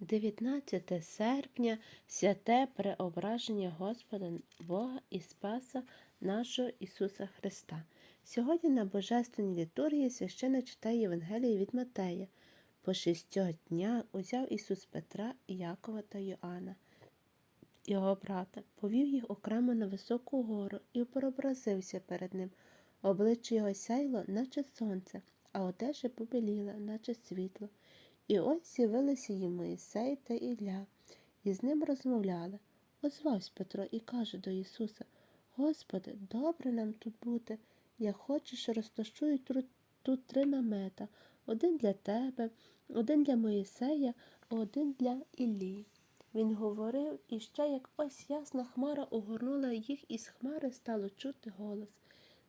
19 серпня святе преображення Господа Бога і Спаса нашого Ісуса Христа. Сьогодні на Божественній літургії священно читає Євангеліє від Матея. По шістьох днях узяв Ісус Петра, Якова та Йоанна, його брата, повів їх окремо на високу гору і прообразився перед ним. Обличчя його сяйло, наче сонце, а одежа побіліла, наче світло. І ось з'явилися їм Моїсей та Ілля, і з ним розмовляли. Озвався Петро і каже до Ісуса: Господи, добре нам тут бути. Як хочеш, розташую тут три намета: один для тебе, один для Моїсея, один для Іллі. Він говорив, і ще як ось ясна хмара огорнула їх, і з хмари стало чути голос.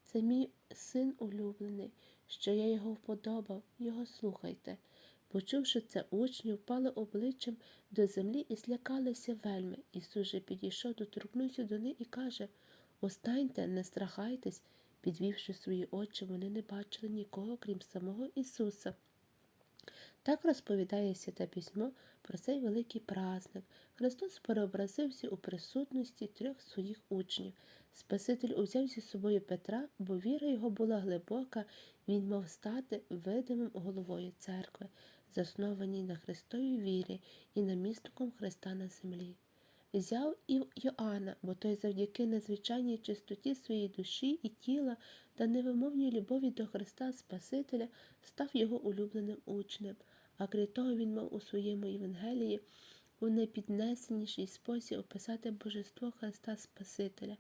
Це мій син улюблений, що я його вподобав, його слухайте. Почувши це, учні впали обличчям до землі і злякалися вельми. Ісус же підійшов, доторкнувся до них і каже Останьте, не страхайтесь. Підвівши свої очі, вони не бачили нікого, крім самого Ісуса. Так розповідає Святе Письмо про цей великий праздник. Христос переобразився у присутності трьох своїх учнів. Спаситель узяв зі собою Петра, бо віра його була глибока, він мав стати видимим головою церкви, заснованій на Христовій вірі і намісником Христа на землі. Взяв і Йоанна, бо той завдяки надзвичайній чистоті своєї душі і тіла та невимовній любові до Христа Спасителя став його улюбленим учнем, а крім того, він мав у своєму Євангелії у найпіднесеніший спосіб описати божество Христа Спасителя.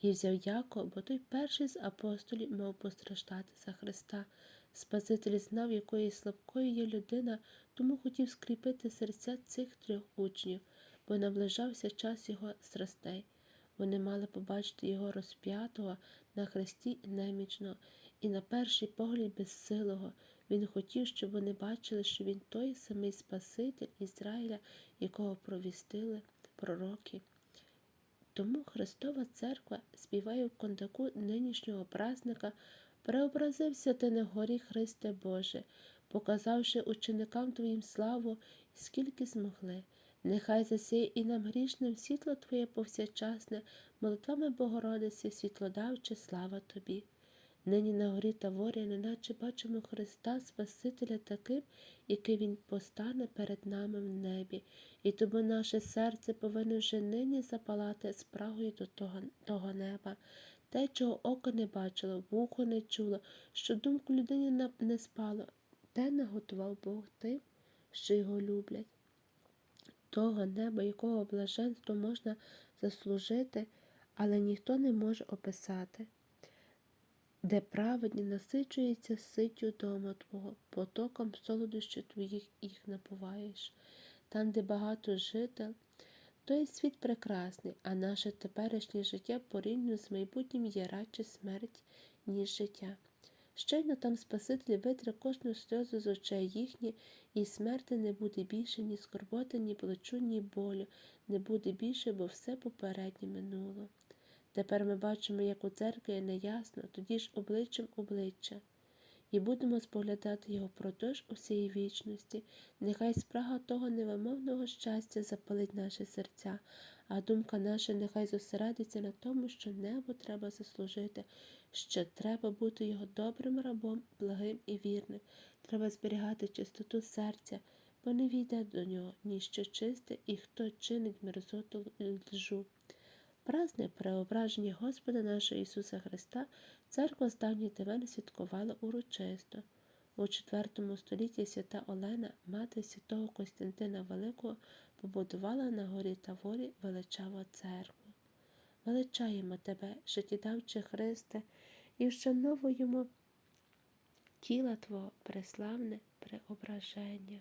І взяв Яко, бо той перший з апостолів мав постраждати за Христа. Спаситель знав, якою слабкою є людина, тому хотів скріпити серця цих трьох учнів, бо наближався час його страстей. Вони мали побачити його розп'ятого на хресті немічного і на перший погляд безсилого. Він хотів, щоб вони бачили, що він той самий Спаситель Ізраїля, якого провістили пророки. Тому Христова Церква співає в кондаку нинішнього празника Преобразився ти на горі Христе Боже, показавши ученикам Твоїм славу, скільки змогли. Нехай засіє і нам грішним світло Твоє повсякчасне, молитвами Богородиці, світлодавче, слава Тобі. Нині на горі Таворі, неначе бачимо Христа Спасителя таким, який Він постане перед нами в небі, і тому наше серце повинно вже нині запалати спрагою до того, того неба, те, чого око не бачило, вухо не чуло, що думку людині не спало, те наготував Бог тим, що його люблять. Того неба, якого блаженство можна заслужити, але ніхто не може описати де праведні насичуються ситтю дома Твого, потоком солодощів Твоїх їх напуваєш. Там, де багато жител, той світ прекрасний, а наше теперішнє життя порівняно з майбутнім є радше смерть, ніж життя. Щойно там Спаситель витре кожну сльозу з очей їхні, і смерти не буде більше ні скорботи, ні плечу, ні болю, не буде більше, бо все попереднє минуло. Тепер ми бачимо, як у церкві неясно, тоді ж обличчям обличчя, і будемо споглядати його продовж усієї вічності. Нехай спрага того невимовного щастя запалить наші серця, а думка наша нехай зосередиться на тому, що небо треба заслужити, що треба бути його добрим рабом, благим і вірним. Треба зберігати чистоту серця, бо не війде до нього ніщо чисте, і хто чинить мерзоту лжу. Праздник преображення Господа нашого Ісуса Христа церква з давніх давен святкувала урочисто. У IV столітті свята Олена, мати святого Костянтина Великого, побудувала на горі Таворі величаву церкву. Величаємо тебе, життєдавче Христе, і вшановуємо тіла Твого преславне преображення.